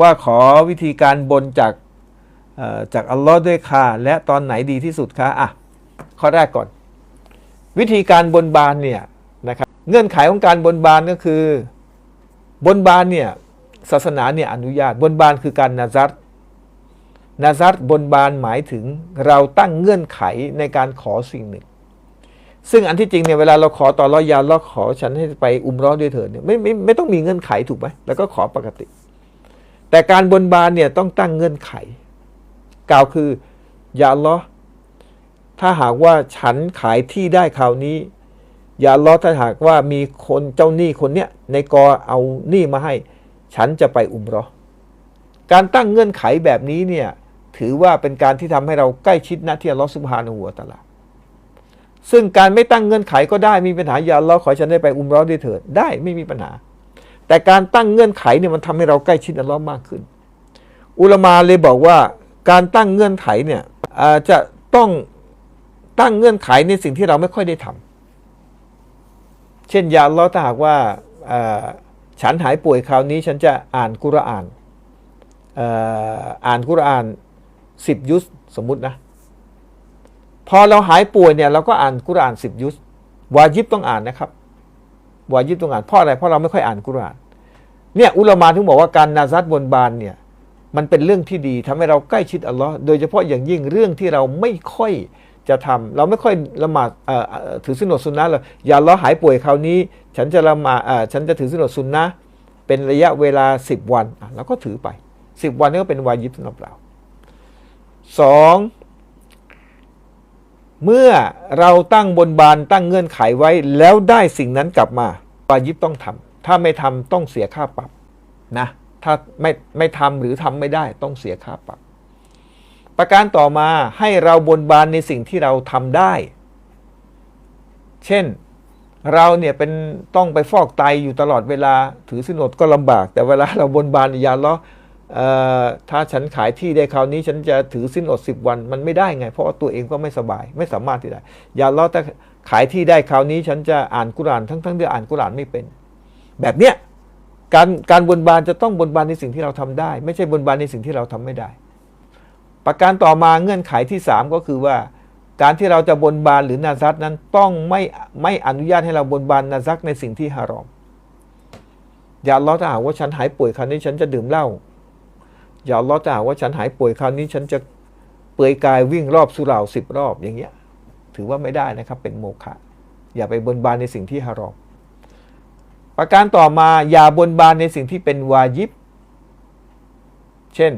ว่าขอวิธีการบนจากอ่อจากอัลลอฮ์ด้วยค่ะ และตอนไหนดีที่สุดคะอะข้อแรกก่อน วิธีการบนบานเนี่ยนะครับเงื่อนไขของการบนบานก็คือ บนบานเนี่ยศาสนาเนี่ยอนุญาตบนบานคือการนาซัตนาซัตบนบานหมายถึงเราตั้งเงื่อนไขในการขอสิ่งหนึ่ง ซึ่งอันที่จริงเนี่ยเวลาเราขอต่อรอยาเราขอฉันให้ไปอุมร้อด้วยเถิดเนี่ยไม่ไม่ไม่ต้องมีเงื่อนไขถูกไหมแล้วก็ขอปกติ แต่การบนบานเนี่ยต้องตั้งเงื่อนไข กล่าวคือ อย่าลลอถ้าหากว่าฉันขายที่ได้คราวนี้ อย่าลลอถ้าหากว่ามีคนเจ้าหนี้คนเนี้ยในกอเอาหนี้มาให้ ฉันจะไปอุมร้อการตั้งเงื่อนไขแบบนี้เนี่ยถือว่าเป็นการที่ทำให้เราใกล้ชิดนะที่อัลลอฮ์สุบฮานะฮูวตะอาลาซึ่งการไม่ตั้งเงื่อนไขก็ได้มีปัญหาอย่าลลอขอฉันได้ไปอุมร้อด้วยเถิดได้ไม่มีปัญหา แต่การตั้งเงื่อนไขเนี่ยมันทำให้เราใกล้ชิดอัลลอฮ์มากขึ้น อุลมาเลยบอกว่าการตั้งเงื่อนไขเนี่ยจะต้องตั้งเงื่อนไขในสิ่งที่เราไม่ค่อยได้ทำเช่นยาลลอถ้าหากว่าฉันหายป่วยคราวนี้ฉันจะอ่านกุรอานอ่านกุรอานสิบยุสสมมุตินะ พอเราหายป่วยเนี่ยเราก็อ่านกุรอานสิบยุสวาญิบต้องอ่านนะครับ วาญิบต้องอ่านเพราะอะไรเพราะเราไม่ค่อยอ่านกุรอานเนี่ยอุลามาถึงบอกว่าการนาซัดบนบานเนี่ยมันเป็นเรื่องที่ดีทำให้เราใกล้ชิดอัลลอฮ์โดยเฉพาะอย่างยิ่งเรื่องที่เราไม่ค่อยจะทำเราไม่ค่อยละหมาดถือสินอดซุนนะเลยอย่าลลอหายป่วยคราวนี้ ฉันจะละหมาดฉันจะถือสินอดซุนนะเป็นระยะเวลา 10 วันเราก็ถือไป 10 วันนี้ก็เป็นวาญิบสำหรับเราสอง เมื่อเราตั้งบนบานตั้งเงื่อนไขไว้แล้วได้สิ่งนั้นกลับมาวาญิบต้องทำถ้าไม่ทำต้องเสียค่าปรับนะ ถ้าไม่ไม่ทำหรือทำไม่ได้ต้องเสียค่าปรับ ประการต่อมาให้เราบนบานในสิ่งที่เราทำได้ เช่นเราเนี่ยเป็นต้องไปฟอกไตอยู่ตลอดเวลาถือสินอดก็ลำบาก แต่เวลาเราบนบานยาล้อ ถ้าฉันขายที่ได้คราวนี้ฉันจะถือสิ้นอดสิบวันมันไม่ได้ไง เพราะตัวเองก็ไม่สบายไม่สามารถที่ได้ อย่าล้อแต่ขายที่ได้คราวนี้ฉันจะอ่านกุรานทั้งทั้งๆที่อ่านกุรานไม่เป็น แบบเนี้ยการการบนบานจะต้องบนบานในสิ่งที่เราทำได้ ไม่ใช่บนบานในสิ่งที่เราทำไม่ได้ ประการต่อมาเงื่อนไขที่สามก็คือว่า การที่เราจะบนบานหรือนาซัดนั้นต้องไม่ไม่อนุญาตให้เราบนบานนาซักในสิ่งที่ฮารอมอย่าล้อถ้าหากว่าฉันหายป่วยคราวนี้ฉันจะดื่มเหล้า อย่าล้อถ้าว่าฉันหายป่วยคราวนี้ฉันจะเปลือยกายวิ่งรอบสุเหร่าสิบรอบอย่างเงี้ย ถือว่าไม่ได้นะครับเป็นโมฆะอย่าไปบนบานในสิ่งที่ฮารอมประการต่อมาอย่าบนบานในสิ่งที่เป็นวาญิบ เช่น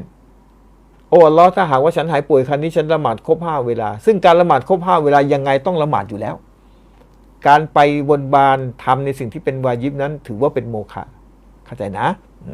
โอ้ลลอฮ์ถ้าหากว่าฉันหายป่วยครั้นี้ฉันละหมาดครบห้าเวลา ซึ่งการละหมาดครบห้าเวลายังไงต้องละหมาดอยู่แล้ว การไปบนบานทำในสิ่งที่เป็นวาญิบนั้น ถือว่าเป็นโมฆะเข้าใจนะอื